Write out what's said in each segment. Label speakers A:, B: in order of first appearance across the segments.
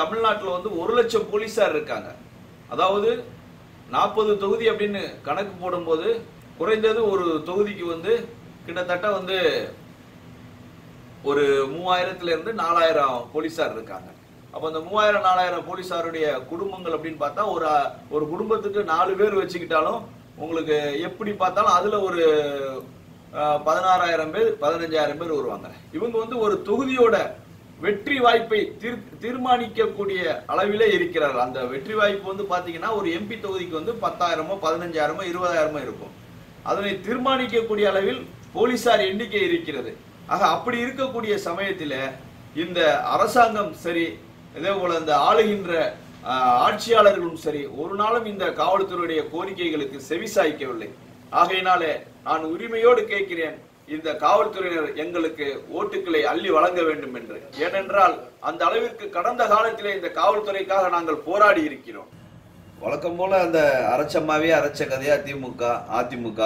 A: தமிழ்நாட்டில் வந்து ஒரு லட்சம் போலீஸார் இருக்காங்க. அதாவது நாற்பது தொகுதி அப்படின்னு கணக்கு போடும்போது குறைந்தது ஒரு தொகுதிக்கு வந்து கிட்டத்தட்ட வந்து ஒரு மூவாயிரத்துலேருந்து நாலாயிரம் போலீஸார் இருக்காங்க. அப்போ அந்த மூவாயிரம் நாலாயிரம் போலீஸாருடைய குடும்பங்கள் அப்படின்னு பார்த்தா ஒரு ஒரு குடும்பத்துக்கு நாலு பேர் வச்சுக்கிட்டாலும் உங்களுக்கு எப்படி பார்த்தாலும் அதில் ஒரு பதினாறாயிரம் பேர் பதினஞ்சாயிரம் பேர் வருவாங்க. இவங்க வந்து ஒரு தொகுதியோட வெற்றி வாய்ப்பை தீர் தீர்மானிக்கக்கூடிய அளவிலே இருக்கிறார்கள் அந்த வெற்றி வாய்ப்பு வந்து பாத்தீங்கன்னா ஒரு எம்பி தொகுதிக்கு வந்து பத்தாயிரமோ பதினஞ்சாயிரமோ இருபதாயிரமோ இருக்கும். அதனை தீர்மானிக்கக்கூடிய அளவில் போலீசார் எண்ணிக்கை இருக்கிறது. ஆக அப்படி இருக்கக்கூடிய சமயத்தில் இந்த அரசாங்கம் சரி இதே போல இந்த ஆளுகின்ற ஆட்சியாளர்களும் சரி ஒரு நாளும் இந்த காவல்துறையுடைய கோரிக்கைகளுக்கு செவிசாய்க்கவில்லை. ஆகையினாலே நான் உரிமையோடு கேட்கிறேன் இந்த காவல்துறையினர் எங்களுக்கு ஓட்டுக்களை அள்ளி வழங்க வேண்டும் என்று. ஏனென்றால் அந்த அளவிற்கு கடந்த காலத்திலே இந்த காவல்துறைக்காக நாங்கள் போராடி இருக்கிறோம். வழக்கம் போல அந்த அரைச்சம்மாவே அரைச்ச கதையா திமுக அதிமுக.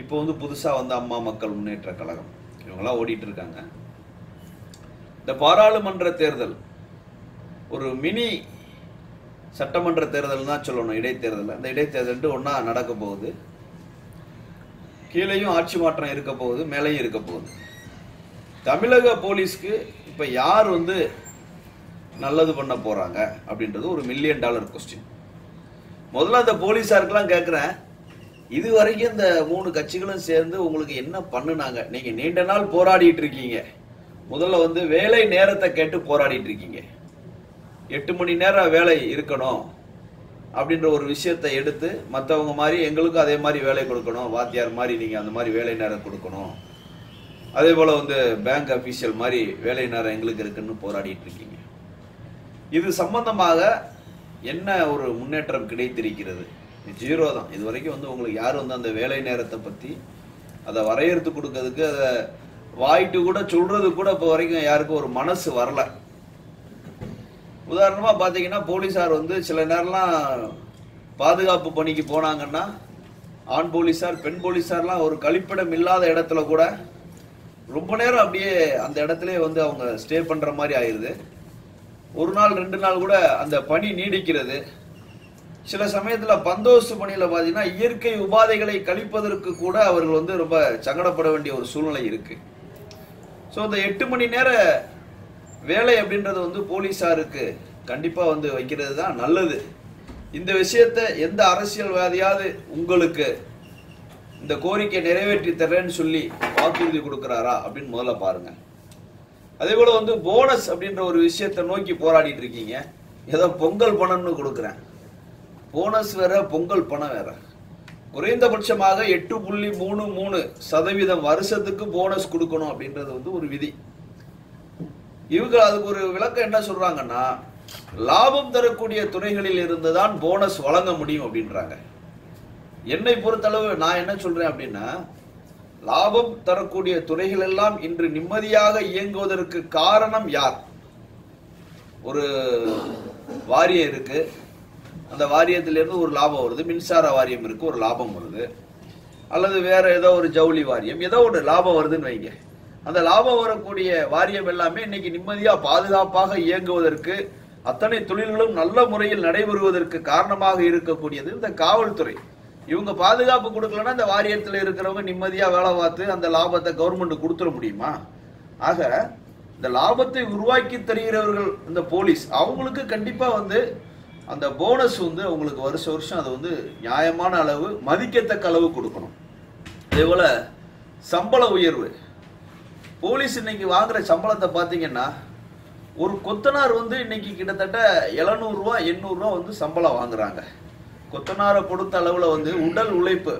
A: இப்போ வந்து புதுசாக வந்த அம்மா மக்கள் முன்னேற்ற கழகம். இவங்களாம் ஓடிட்டு இருக்காங்க. இந்த பாராளுமன்ற தேர்தல் ஒரு மினி சட்டமன்ற தேர்தல் தான் சொல்லணும் இடைத்தேர்தல். அந்த இடைத்தேர்தல் ஒன்றா நடக்க போகுது. கீழேயும் ஆட்சி மாற்றம் இருக்க போகுது மேலேயும் இருக்க போகுது. தமிழக போலீஸ்க்கு இப்போ யார் வந்து நல்லது பண்ண போறாங்க அப்படின்றது ஒரு மில்லியன் டாலர் கொஸ்டின் முதல்ல அந்த போலீஸாருக்கெல்லாம் கேட்குறேன் இது வரைக்கும் இந்த மூணு கட்சிகளும் சேர்ந்து உங்களுக்கு என்ன பண்ணுனாங்க? நீங்க நீண்ட நாள் போராடிட்டு இருக்கீங்க. முதல்ல வந்து வேலை நேரத்தை கேட்டு போராடிட்டு இருக்கீங்க. எட்டு மணி நேரம் வேலை இருக்கணும். அப்படின்ற ஒரு விஷயத்தை எடுத்து மற்றவங்க மாதிரி எங்களுக்கும் அதே மாதிரி வேலை கொடுக்கணும். வாத்தியார் மாதிரி நீங்கள் அந்த மாதிரி வேலை நேரம் கொடுக்கணும். அதே போல் வந்து பேங்க் அஃபீஷியல் மாதிரி வேலை நேரம் எங்களுக்கு இருக்குன்னு போராடிட்டு இருக்கீங்க. இது சம்பந்தமாக என்ன ஒரு முன்னேற்றம் கிடைத்திருக்கிறது? ஜீரோ தான். இது வரைக்கும் வந்து உங்களுக்கு யாரும் வந்து அந்த வேலை நேரத்தை பற்றி அதை வரையறுத்து கொடுக்கறதுக்கு அதை வாயிட்டு கூட சொல்றது கூட இப்போ வரைக்கும் யாருக்கும் ஒரு மனசு வரலை. உதாரணமாக பார்த்தீங்கன்னா போலீஸார் வந்து சில நேரம்லாம் பாதுகாப்பு பணிக்கு போனாங்கன்னா ஆண் போலீஸார் பெண் போலீஸார்லாம் ஒரு கழிப்பிடம் இல்லாத இடத்துல கூட ரொம்ப நேரம் அப்படியே அந்த இடத்துல வந்து அவங்க ஸ்டே பண்ணுற மாதிரி ஆயிடுது ஒரு நாள் ரெண்டு நாள் கூட அந்த பணி நீடிக்கிறது. சில சமயத்தில் பந்தோஸ்து பணியில் பார்த்தீங்கன்னா இயற்கை உபாதைகளை கழிப்பதற்கு கூட அவர்கள் வந்து ரொம்ப சங்கடப்பட வேண்டிய ஒரு சூழ்நிலை இருக்குது ஸோ இந்த எட்டு மணி நேர வேலை அப்படின்றது வந்து போலீஸாருக்கு கண்டிப்பாக வந்து வைக்கிறது தான் நல்லது. இந்த விஷயத்தை எந்த அரசியல்வாதியாவது உங்களுக்கு இந்த கோரிக்கை நிறைவேற்றி தர்றேன்னு சொல்லி வாக்குறுதி கொடுக்குறாரா அப்படின்னு முதல்ல பாருங்கள் அதே போல் வந்து போனஸ் அப்படின்ற ஒரு விஷயத்தை நோக்கி போராடிட்டு இருக்கீங்க. ஏதோ பொங்கல் பணம்னு கொடுக்குறேன். போனஸ் வேற பொங்கல் பணம் வேற. குறைந்தபட்சமாக எட்டு புள்ளி மூணு மூணு சதவீதம் வருஷத்துக்கு போனஸ் கொடுக்கணும் அப்படின்றது வந்து ஒரு விதி. இவங்க அதுக்கு ஒரு விளக்கம் என்ன சொல்றாங்கன்னா லாபம் தரக்கூடிய துறைகளில் இருந்து தான் போனஸ் வழங்க முடியும் அப்படின்றாங்க. என்னை பொறுத்தளவு நான் என்ன சொல்றேன் அப்படின்னா லாபம் தரக்கூடிய துறைகள் எல்லாம் இன்று நிம்மதியாக இயங்குவதற்கு காரணம் யார்? ஒரு வாரியம் இருக்கு. அந்த வாரியத்திலிருந்து ஒரு லாபம் வருது மின்சார வாரியம் இருக்கு ஒரு லாபம் வருது. அல்லது வேற ஏதோ ஒரு ஜவுளி வாரியம் ஏதோ ஒரு லாபம் வருதுன்னு வைங்க. அந்த லாபம் வரக்கூடிய வாரியம் எல்லாமே இன்னைக்கு நிம்மதியா பாதுகாப்பாக இயங்குவதற்கு அத்தனை தொழில்களும் நல்ல முறையில் நடைபெறுவதற்கு காரணமாக இருக்கக்கூடியது இந்த காவல்துறை. இவங்க பாதுகாப்பு கொடுக்கலன்னா இந்த வாரியத்தில் இருக்கிறவங்க நிம்மதியா வேலை பார்த்து அந்த லாபத்தை கவர்மெண்ட் கொடுத்துட முடியுமா? ஆக இந்த லாபத்தை உருவாக்கி தருகிறவர்கள் இந்த போலீஸ் அவங்களுக்கு கண்டிப்பா வந்து அந்த போனஸ் வந்து அவங்களுக்கு வருஷ வருஷம் அது வந்து நியாயமான அளவு மதிக்கத்தக்க அளவு கொடுக்கணும். அதே போல சம்பள உயர்வு. போலீஸ் இன்னைக்கு வாங்குற சம்பளத்தை பார்த்தீங்கன்னா ஒரு கொத்தனார் வந்து இன்னைக்கு கிட்டத்தட்ட எழுநூறுவா எண்ணூறுரூவா வந்து சம்பளம் வாங்குறாங்க. கொத்தனாரை பொறுத்த அளவில் வந்து உடல் உழைப்பு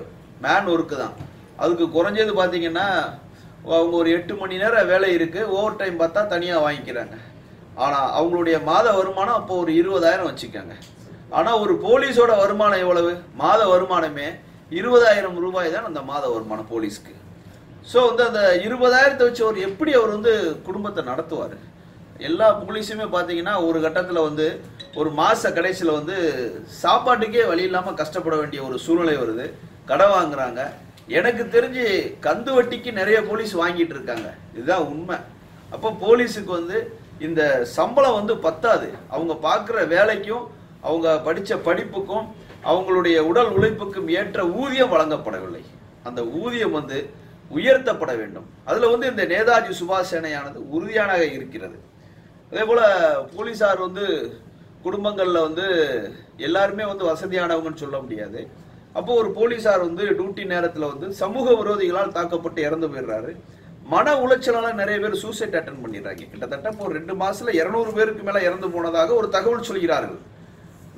A: மேன் ஒர்க்கு தான். அதுக்கு குறைஞ்சது பார்த்தீங்கன்னா அவங்க ஒரு எட்டு மணி நேரம் வேலை இருக்குது ஓவர் டைம் பார்த்தா தனியாக வாங்கிக்கிறாங்க. ஆனால் அவங்களுடைய மாத வருமானம் அப்போ ஒரு இருபதாயிரம் வச்சுக்கோங்க. ஆனால் ஒரு போலீஸோட வருமானம் எவ்வளவு? மாத வருமானமே இருபதாயிரம் ரூபாய் தான் அந்த மாத வருமானம் போலீஸ்க்கு. ஸோ வந்து அந்த இருபதாயிரத்தை வச்சு அவர் எப்படி அவர் வந்து குடும்பத்தை நடத்துவார்? எல்லா போலீஸுமே பார்த்தீங்கன்னா ஒரு கட்டத்தில் வந்து ஒரு மாத கடைசியில் வந்து சாப்பாட்டுக்கே வழி இல்லாமல் கஷ்டப்பட வேண்டிய ஒரு சூழ்நிலை வருது. கடன் வாங்குறாங்க. எனக்கு தெரிஞ்சு கந்து வட்டிக்கு நிறைய போலீஸ் வாங்கிட்டு இருக்காங்க. இதுதான் உண்மை. அப்போ போலீஸுக்கு வந்து இந்த சம்பளம் வந்து பத்தாது. அவங்க பார்க்குற வேலைக்கும் அவங்க படித்த படிப்புக்கும் அவங்களுடைய உடல் உழைப்புக்கும் ஏற்ற ஊதியம் வழங்கப்படவில்லை. அந்த ஊதியம் வந்து உயர்த்தப்பட வேண்டும். அதில் வந்து இந்த நேதாஜி சுபாஷ் சேனையானது உறுதியானாக இருக்கிறது. அதே போல் போலீஸார் வந்து குடும்பங்களில் வந்து எல்லாருமே வந்து வசதியானவங்கன்னு சொல்ல முடியாது. அப்போ ஒரு போலீஸார் வந்து டியூட்டி நேரத்தில் வந்து சமூக விரோதிகளால் தாக்கப்பட்டு இறந்து போயிடுறாரு. மன உளைச்சலால் நிறைய பேர் சூசைட் அட்டன் பண்ணிடுறாங்க. கிட்டத்தட்ட இப்போ ஒரு ரெண்டு மாசத்துல இரநூறு பேருக்கு மேலே இறந்து போனதாக ஒரு தகவல் சொல்கிறார்கள்.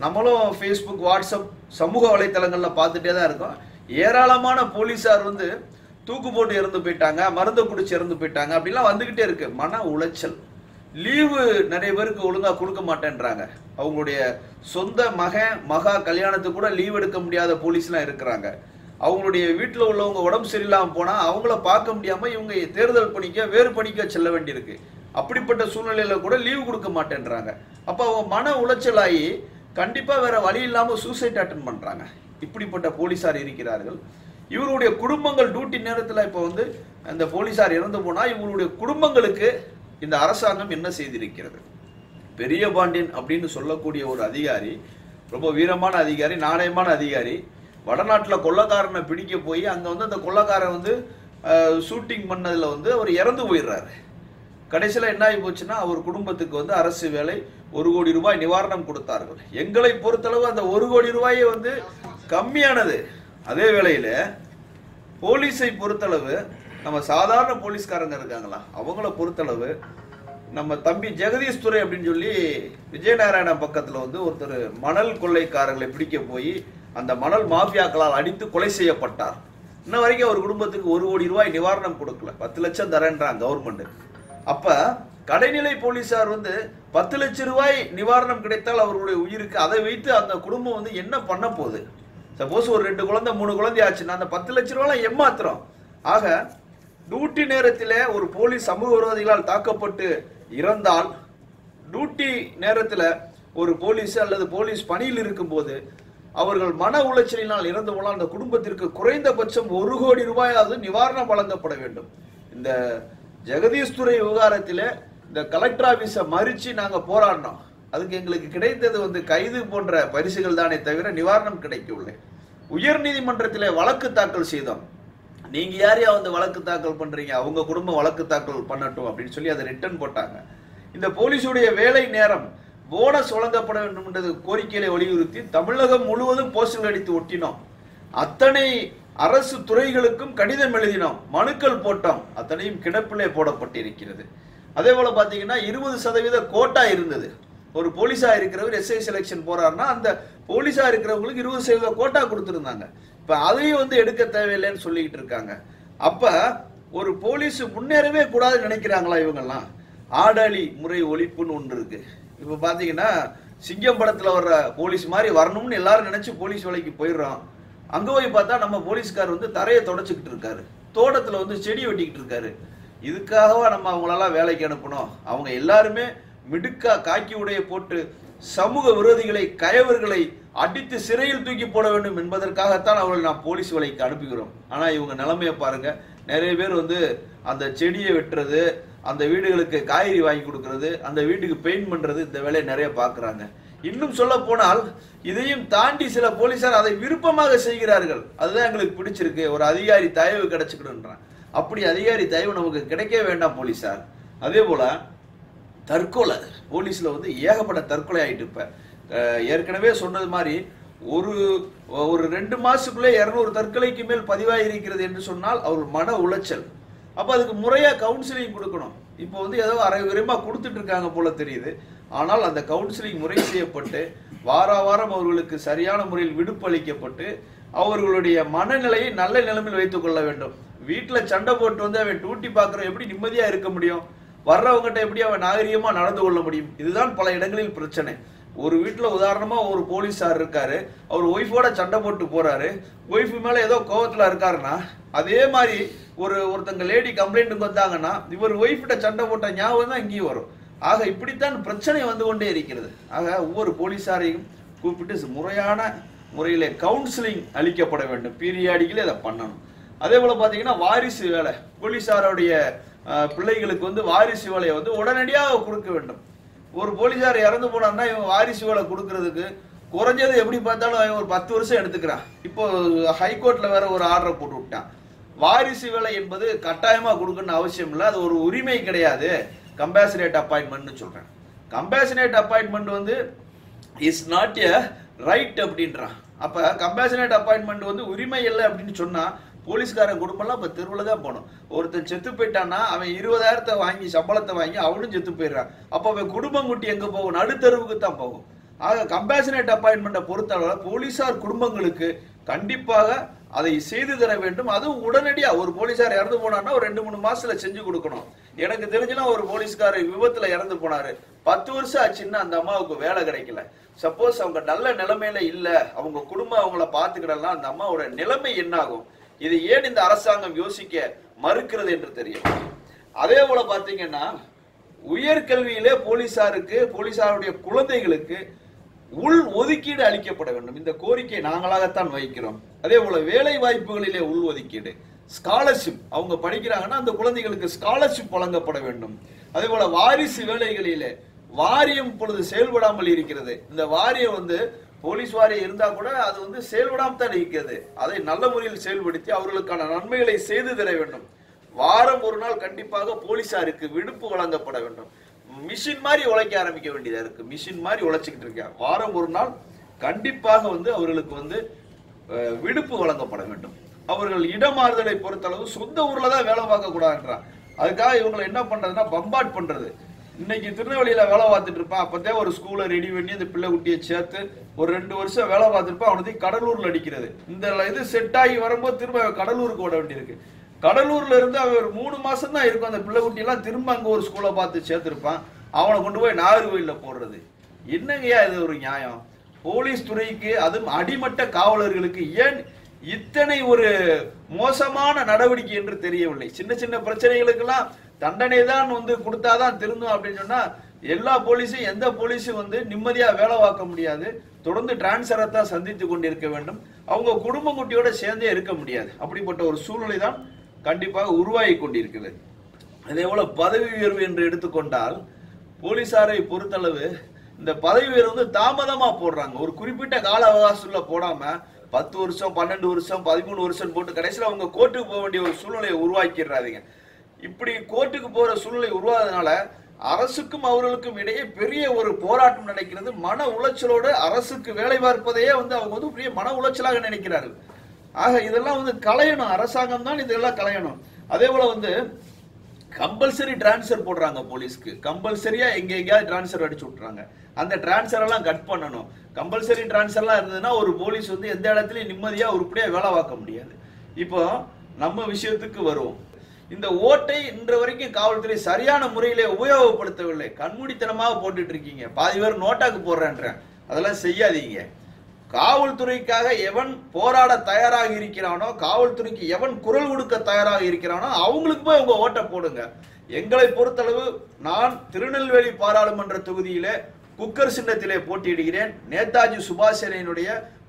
A: நம்மளும் ஃபேஸ்புக் வாட்ஸ்அப் சமூக வலைத்தளங்களில் பார்த்துட்டே தான் இருக்கோம். ஏராளமான போலீஸார் வந்து தூக்கு போட்டு இறந்து போயிட்டாங்க மருந்து குடிச்சு இறந்து போயிட்டாங்க அப்படிலாம் வந்துகிட்டே இருக்கு. மன உளைச்சல். லீவு நிறைய பேருக்கு ஒழுங்கா கொடுக்க மாட்டேன்றாங்க. அவங்களுடைய சொந்த மகன் மகா கல்யாணத்துக்கு கூட லீவ் எடுக்க முடியாத போலீஸ்லாம் இருக்கிறாங்க. அவங்களுடைய வீட்டில் உள்ளவங்க உடம்பு சரியில்லாமல் போனால் அவங்கள பார்க்க முடியாம இவங்க தேர்தல் பணிக்க வேறு பணிக்க செல்ல வேண்டியிருக்கு. அப்படிப்பட்ட சூழ்நிலையில கூட லீவு கொடுக்க மாட்டேன்றாங்க. அப்போ அவங்க மன உளைச்சலாகி கண்டிப்பாக வேற வழி இல்லாமல் சூசைட் அட்டன் பண்ணுறாங்க இப்படிப்பட்ட போலீசார் இருக்கிறார்கள். இவருடைய குடும்பங்கள் டியூட்டி நேரத்தில் இப்போ வந்து அந்த போலீஸார் இறந்து போனால் இவங்களுடைய குடும்பங்களுக்கு இந்த அரசாங்கம் என்ன செய்திருக்கிறது? பெரிய பாண்டியன் அப்படின்னு சொல்லக்கூடிய ஒரு அதிகாரி ரொம்ப வீரமான அதிகாரி நாணயமான அதிகாரி வடநாட்டில் கொள்ளக்காரனை பிடிக்க போய் அங்கே வந்து அந்த கொள்ளக்காரன் வந்து ஷூட்டிங் பண்ணதில் வந்து அவர் இறந்து போயிடுறாரு. கடைசியில் என்ன ஆகி போச்சுன்னா அவர் குடும்பத்துக்கு வந்து அரசு வேலை ஒரு கோடி ரூபாய் நிவாரணம் கொடுத்தார்கள். எங்களை பொறுத்தளவு அந்த ஒரு கோடி ரூபாயே வந்து கம்மியானது. அதே வேளையில் போலீஸை பொறுத்தளவு நம்ம சாதாரண போலீஸ்காரங்க இருக்காங்களா? அவங்கள பொறுத்தளவு நம்ம தம்பி ஜெகதீஷ் துரை அப்படின்னு சொல்லி விஜயநாராயண பக்கத்தில் வந்து ஒருத்தர் மணல் கொள்ளைக்காரர்களை பிடிக்க போய் அந்த மணல் மாஃபியாக்களால் அடித்து கொலை செய்யப்பட்டார். இன்ன வரைக்கும் அவர் குடும்பத்துக்கு ஒரு கோடி ரூபாய் நிவாரணம் கொடுக்கல. பத்து லட்சம் தரேன்றான் கவர்மெண்ட் அப்போ கடைநிலை போலீஸார் வந்து பத்து லட்சம் ரூபாய் நிவாரணம் கிடைத்தால் அவர்களுடைய உயிருக்கு அதை வைத்து அந்த குடும்பம் வந்து என்ன பண்ண போகுது? சப்போஸ் ஒரு ரெண்டு குழந்தை மூணு குழந்தை ஆச்சுன்னா அந்த பத்து லட்ச ரூபாலாம் எம்மாத்திரம் ஆக டியூட்டி நேரத்தில் ஒரு போலீஸ் சமூக விரோதிகளால் தாக்கப்பட்டு இறந்தால் டியூட்டி நேரத்தில் ஒரு போலீஸ் அல்லது போலீஸ் பணியில் இருக்கும்போது அவர்கள் மன உளைச்சலினால் இறந்து போனால் அந்த குடும்பத்திற்கு குறைந்தபட்சம் ஒரு கோடி ரூபாயாவது நிவாரணம் வழங்கப்பட வேண்டும். இந்த ஜெகதீஸ்துறை விவகாரத்தில் இந்த கலெக்டர் ஆஃபீஸை மறித்து நாங்கள் போராடினோம். அதுக்கு எங்களுக்கு கிடைத்தது வந்து கைது போன்ற பரிசுகள் தானே தவிர நிவாரணம் கிடைக்கவில்லை. உயர் நீதிமன்றத்திலே வழக்கு தாக்கல் செய்தோம். நீங்க யாரையா வந்து வழக்கு தாக்கல் பண்றீங்க? அவங்க குடும்பம் வழக்கு தாக்கல் பண்ணட்டும் அப்படின்னு சொல்லி அதை ரிட்டர்ன் போட்டாங்க. இந்த போலீஸுடைய வேலை நேரம் போனஸ் வழங்கப்பட வேண்டும் என்றது கோரிக்கைகளை வலியுறுத்தி தமிழகம் முழுவதும் போஸ்டல் அடித்து ஒட்டினோம். அத்தனை அரசு துறைகளுக்கும் கடிதம் எழுதினோம். மனுக்கள் போட்டோம். அத்தனையும் கிடப்பிலே போடப்பட்டிருக்கிறது. அதே போல பாத்தீங்கன்னா இருபது சதவீத கோட்டா இருந்தது. ஒரு போலீஸா இருக்கிறவர் எஸ்ஐ செலெக்ஷன் போறாருன்னா அந்த போலீஸா இருக்கிறவங்களுக்கு இருபது சதவீத கோட்டா கொடுத்துருந்தாங்க. இப்ப அதையும் வந்து எடுக்க தேவையில்லைன்னு சொல்லிக்கிட்டு இருக்காங்க. அப்ப ஒரு போலீஸ் முன்னேறவே கூடாதுன்னு நினைக்கிறாங்களா இவங்கெல்லாம்? ஆடாளி முறை ஒழிப்புன்னு ஒன்று இருக்கு. இப்ப பாத்தீங்கன்னா சிங்கம் படத்துல வர்ற போலீஸ் மாதிரி வரணும்னு எல்லாரும் நினைச்சு போலீஸ் வேலைக்கு போயிடுறோம். அங்க போய் பார்த்தா நம்ம போலீஸ்கார் வந்து தரையை தொடச்சிக்கிட்டு இருக்காரு. தோட்டத்துல வந்து செடி வெட்டிக்கிட்டு இருக்காரு. இதுக்காகவா நம்ம அவங்களெல்லாம் வேலைக்கு அனுப்பணும்? அவங்க எல்லாருமே மிடுக்கா காக்கி உடைய போட்டு சமூக விரோதிகளை கயவர்களை அடித்து சிறையில் தூக்கி போட வேண்டும் என்பதற்காகத்தான் அவர்களை நான் போலீஸ் வலைக்கு அனுப்புகிறோம். ஆனால் இவங்க நிலைமையை பாருங்க. நிறைய பேர் வந்து அந்த செடியை வெட்டுறது அந்த வீடுகளுக்கு காய்கறி வாங்கி கொடுக்கறது அந்த வீட்டுக்கு பெயிண்ட் பண்ணுறது இந்த வேலையை நிறைய பார்க்குறாங்க. இன்னும் சொல்ல போனால் இதையும் தாண்டி சில போலீசார் அதை விருப்பமாக செய்கிறார்கள். அதுதான் எங்களுக்கு பிடிச்சிருக்கு. ஒரு அதிகாரி தயவு கிடைச்சிக்கணுன்றான் அப்படி அதிகாரி தயவு நமக்கு கிடைக்க வேண்டாம் போலீசார். அதே போல் தற்கொலை. போலீஸில் வந்து ஏகப்பட்ட தற்கொலை ஆகிட்டு இப்போ. ஏற்கனவே சொன்னது மாதிரி ஒரு ஒரு ரெண்டு மாதத்துக்குள்ளே இரநூறு தற்கொலைக்கு மேல் பதிவாக இருக்கிறது என்று சொன்னால் அவர் மன உளைச்சல். அப்போ அதுக்கு முறையாக கவுன்சிலிங் கொடுக்கணும். இப்போ வந்து ஏதோ அரை விரைவாக கொடுத்துட்டு இருக்காங்க போல தெரியுது. ஆனால் அந்த கவுன்சிலிங் முறை செய்யப்பட்டு வார வாரம் அவர்களுக்கு சரியான முறையில் விடுப்பு அளிக்கப்பட்டு அவர்களுடைய மனநிலையை நல்ல நிலைமையில் வைத்துக்கொள்ள வேண்டும். வீட்டில் சண்டை போட்டு வந்து அவன் டூட்டி பார்க்குறோம் எப்படி நிம்மதியாக இருக்க முடியும்? வர்றவங்ககிட்ட எப்படி அவன் நாகரீகமாக நடந்து கொள்ள முடியும்? இதுதான் பல இடங்களில் பிரச்சனை. ஒரு வீட்டில் உதாரணமாக ஒரு போலீஸார் இருக்காரு. அவர் ஒய்ஃபோட சண்டை போட்டு போறாரு. ஒய்ஃபு மேலே ஏதோ கோவத்தில் இருக்காருன்னா அதே மாதிரி ஒரு ஒருத்தங்க லேடி கம்ப்ளைண்ட்டுக்கு வந்தாங்கன்னா இவர் ஒய்ஃப்கிட்ட சண்டை போட்ட ஞாபகம் தான் இங்கேயும் வரும். ஆக இப்படித்தான் பிரச்சனை வந்து கொண்டே இருக்கிறது. ஆக ஒவ்வொரு போலீஸாரையும் கூப்பிட்டு முறையான முறையில் கவுன்சிலிங் அளிக்கப்பட வேண்டும். பீரியாடிக்கலி அதை பண்ணணும். அதே போல் பார்த்தீங்கன்னா வாரிசு வேலை. போலீஸாருடைய பிள்ளைகளுக்கு வந்து வாரிசு வேலையை வந்து உடனடியாக கொடுக்க வேண்டும். ஒரு போலீஸார் இறந்து போனான்னா இவன் வாரிசு வேலை கொடுக்கறதுக்கு குறைஞ்சது எப்படி பார்த்தாலும் அவன் ஒரு பத்து வருஷம் எடுத்துக்கிறான். இப்போ ஹைகோர்ட்டில் வேற ஒரு ஆர்டரை போட்டு விட்டான். வாரிசு வேலை என்பது கட்டாயமாக கொடுக்கணும்னு அவசியம் இல்லை. அது ஒரு உரிமை கிடையாது. கம்பேசினேட் அப்பாயின்மெண்ட்னு சொல்கிறேன் கம்பேசினேட் அப்பாயின்மெண்ட் வந்து இஸ் நாட் எ ரைட் அப்படின்றான். அப்போ கம்பேசினேட் அப்பாயின்மெண்ட் வந்து உரிமை இல்லை அப்படின்னு சொன்னால் போலீஸ்காரன் குடும்பம்லாம் இப்போ தெருவில் தான் போகணும் ஒருத்தன் செத்து போயிட்டான்னா அவன் இருபதாயிரத்தை வாங்கி சம்பளத்தை வாங்கி அவனும் செத்து போயிடுறான். அப்போ அவன் குடும்பம் குட்டி எங்கே போகும் நடுத்தருவுக்கு தான் போகும் ஆக கம்பேஷனேட் அப்பாயின்மெண்ட்டை பொறுத்தளவில் போலீசார் குடும்பங்களுக்கு கண்டிப்பாக அதை செய்து தர வேண்டும். அதுவும் உடனடியாக ஒரு போலீஸார் இறந்து போனான்னா ஒரு ரெண்டு மூணு மாசத்துல செஞ்சு கொடுக்கணும். எனக்கு தெரிஞ்சுனா ஒரு போலீஸ்கார் விபத்துல இறந்து போனாரு. பத்து வருஷம் ஆச்சுன்னா அந்த அம்மாவுக்கு வேலை கிடைக்கல. சப்போஸ் அவங்க நல்ல நிலைமையில இல்ல அவங்க குடும்பம் அவங்கள பாத்துக்கிடலாம் அந்த அம்மாவோட நிலைமை என்ன ஆகும் இது ஏன் இந்த அரசாங்கம் யோசிக்க மறுக்கிறது என்று தெரியும். அதே போல பாத்தீங்கன்னா உயர்கல்வியிலே போலீசாருக்கு போலீசாருடைய குழந்தைகளுக்கு உள் ஒதுக்கீடு அளிக்கப்பட வேண்டும். இந்த கோரிக்கை நாங்களாகத்தான் வைக்கிறோம் அதே போல வேலை வாய்ப்புகளிலே உள் ஒதுக்கீடு ஸ்காலர்ஷிப் அவங்க படிக்கிறாங்கன்னா அந்த குழந்தைகளுக்கு ஸ்காலர்ஷிப் வழங்கப்பட வேண்டும். அதே போல வாரிசு வேலைகளிலே வாரியம் இப்பொழுது செயல்படாமல் இருக்கிறது. இந்த வாரியம் வந்து போலீஸ் வாரியம் இருந்தா கூட அது வந்து செயல்படாமல் தான் இருக்கிறது. அதை நல்ல முறையில் செயல்படுத்தி அவர்களுக்கான நன்மைகளை செய்து தர வேண்டும். வாரம் ஒரு நாள் கண்டிப்பாக போலீசாருக்கு விடுப்பு வழங்கப்பட வேண்டும். மிஷின் மாதிரி உழைக்க ஆரம்பிக்க வேண்டியதா இருக்கு. மிஷின் மாதிரி உழைச்சிக்கிட்டு இருக்கேன் வாரம் ஒரு நாள் கண்டிப்பாக வந்து அவர்களுக்கு வந்து விடுப்பு வழங்கப்பட வேண்டும். அவர்கள் இடமாறுதலை பொறுத்தளவு சொந்த ஊர்ல தான் வேலை பார்க்க கூடாதுன்றான் அதுக்காக இவங்களை என்ன பண்றதுன்னா பம்பாட் பண்றது. இன்னைக்கு திருநெல்வேலியில வேலை பார்த்துட்டு இருப்பான் அப்பதே ஒரு ஸ்கூலை ரெடி பண்ணி அந்த பிள்ளை குட்டியை சேர்த்து ஒரு ரெண்டு வருஷம் வேலை பார்த்துருப்பான் அவனுக்கு கடலூர்ல அடிக்கிறது. இந்த இது செட் ஆகி வரும்போது திரும்ப அவன் கடலூருக்கு ஓட வேண்டியிருக்கு. கடலூர்ல இருந்து அவன் ஒரு மூணு மாசம் தான் இருக்கும். அந்த பிள்ளை குட்டி எல்லாம் திரும்ப அங்க ஒரு ஸ்கூலை பார்த்து சேர்த்துருப்பான். அவனை கொண்டு போய் நாகர்கோயில்ல போடுறது. என்னங்கய்யா இது ஒரு நியாயம்? போலீஸ் துறைக்கு அதுவும் அடிமட்ட காவலர்களுக்கு ஏன் இத்தனை ஒரு மோசமான நடவடிக்கை என்று தெரியவில்லை? சின்ன சின்ன பிரச்சனைகளுக்கெல்லாம் தண்டனை தான் வந்து கொடுத்தாதான் திருந்தும் அப்படின்னு சொன்னா எல்லா போலீஸும் எந்த போலீஸும் வந்து நிம்மதியா வேலை பார்க்க முடியாது. தொடர்ந்து டிரான்ஸ்ஃபரை தான் சந்தித்து கொண்டிருக்க வேண்டும். அவங்க குடும்ப குட்டியோட சேர்ந்தே இருக்க முடியாது. அப்படிப்பட்ட ஒரு சூழ்நிலை தான் கண்டிப்பாக உருவாகி கொண்டிருக்கிறது அதே போல பதவி உயர்வு என்று எடுத்துக்கொண்டால் போலீசாரை பொறுத்தளவு இந்த பதவி உயர்வு வந்து தாமதமா போடுறாங்க. ஒரு குறிப்பிட்ட கால அவகாசத்துல போடாம பத்து வருஷம் பன்னெண்டு வருஷம் பதிமூணு வருஷம் போட்டு கடைசியில் அவங்க கோர்ட்டுக்கு போக வேண்டிய ஒரு சூழ்நிலையை உருவாக்கிடுறாதீங்க. இப்படி கோர்ட்டுக்கு போற சூழ்நிலை உருவாதனால அரசுக்கும் அவர்களுக்கும் இடையே பெரிய ஒரு போராட்டம் நடக்கிறது. மன உளைச்சலோடு அரசுக்கு வேலை பார்ப்பதையே வந்து அவங்க வந்து பெரிய மன உளைச்சலாக நினைக்கிறார்கள். ஆக இதெல்லாம் வந்து களையணும். அரசாங்கம் தான் இதெல்லாம் களையணும். அதே போல வந்து கம்பல்சரி டிரான்ஸ்ஃபர் போடுறாங்க போலீஸ்க்கு. கம்பல்சரியா எங்க எங்கேயாவது டிரான்ஸ்ஃபர் அடிச்சு விட்டுறாங்க. அந்த டிரான்ஸ்ஃபர் எல்லாம் கட் பண்ணணும். கம்பல்சரி டிரான்ஸ்ஃபர்லாம் இருந்ததுன்னா ஒரு போலீஸ் வந்து எந்த இடத்துலயும் நிம்மதியா உருப்படியா வேலை பார்க்க முடியாது. இப்போ நம்ம விஷயத்துக்கு வருவோம். இந்த ஓட்டை இன்று வரைக்கும் காவல்துறை சரியான முறையில் உபயோகப்படுத்தவில்லை. கண்மூடித்தனமாக போட்டுட்டு இருக்கீங்க பாதி பேர் நோட்டாக்கு போடுறேன்றேன். அதெல்லாம் செய்யாதீங்க. காவல்துறைக்காக எவன் போராட தயாராக இருக்கிறானோ காவல்துறைக்கு எவன் குரல் கொடுக்க தயாராக இருக்கிறானோ அவங்களுக்கு போய் உங்க ஓட்டை போடுங்க. எங்களை பொறுத்தளவு நான் திருநெல்வேலி பாராளுமன்ற தொகுதியில குக்கர் சின்னத்திலே போட்டியிடுகிறேன். நேதாஜி சுபாஷ்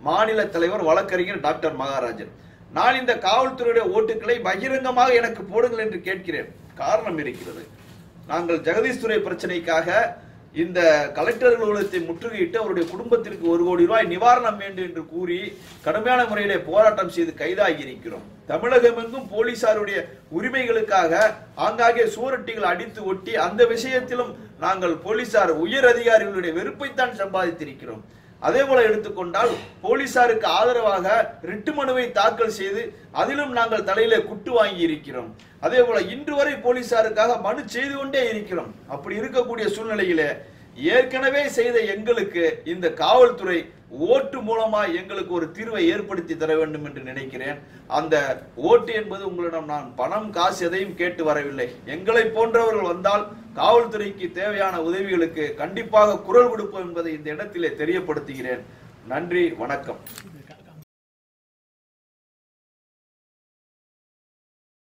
A: மாநில தலைவர் வழக்கறிஞர் டாக்டர் மகாராஜன். நான் இந்த காவல்துறையுடைய ஓட்டுக்களை பகிரங்கமாக எனக்கு போடுங்கள் என்று கேட்கிறேன். காரணம் இருக்கிறது. நாங்கள் ஜெகதீஸ்துறை பிரச்சனைக்காக இந்த கலெக்டர் அலுவலகத்தை முற்றுகையிட்டு அவருடைய குடும்பத்திற்கு ஒரு கோடி ரூபாய் நிவாரணம் வேண்டும் என்று கூறி கடுமையான முறையிலே போராட்டம் செய்து கைதாகி இருக்கிறோம் தமிழகமெங்கும் போலீசாருடைய உரிமைகளுக்காக ஆங்காங்கே சுவரொட்டிகள் அடித்து ஒட்டி அந்த விஷயத்திலும் நாங்கள் போலீசார் உயர் அதிகாரிகளுடைய வெறுப்பைத்தான் சம்பாதித்திருக்கிறோம். அதே போல எடுத்துக்கொண்டால் போலீசாருக்கு ஆதரவாக ரிட்டு மனுவை தாக்கல் செய்து அதிலும் நாங்கள் தலையில குட்டு வாங்கி இருக்கிறோம் அதே போல இன்று வரை போலீசாருக்காக மனு செய்து கொண்டே இருக்கிறோம். அப்படி இருக்கக்கூடிய சூழ்நிலையில ஏற்கனவே செய்த எங்களுக்கு இந்த காவல்துறை ஓட்டு மூலமா எங்களுக்கு ஒரு தீர்வை ஏற்படுத்தி தர வேண்டும் என்று நினைக்கிறேன். அந்த ஓட்டு என்பது உங்களிடம் நான் பணம் காசு எதையும் கேட்டு வரவில்லை. எங்களை போன்றவர்கள் வந்தால் காவல்துறைக்கு தேவையான உதவிகளுக்கு கண்டிப்பாக குரல் கொடுப்போம் என்பதை இந்த இடத்திலே தெரியப்படுத்துகிறேன். நன்றி வணக்கம்.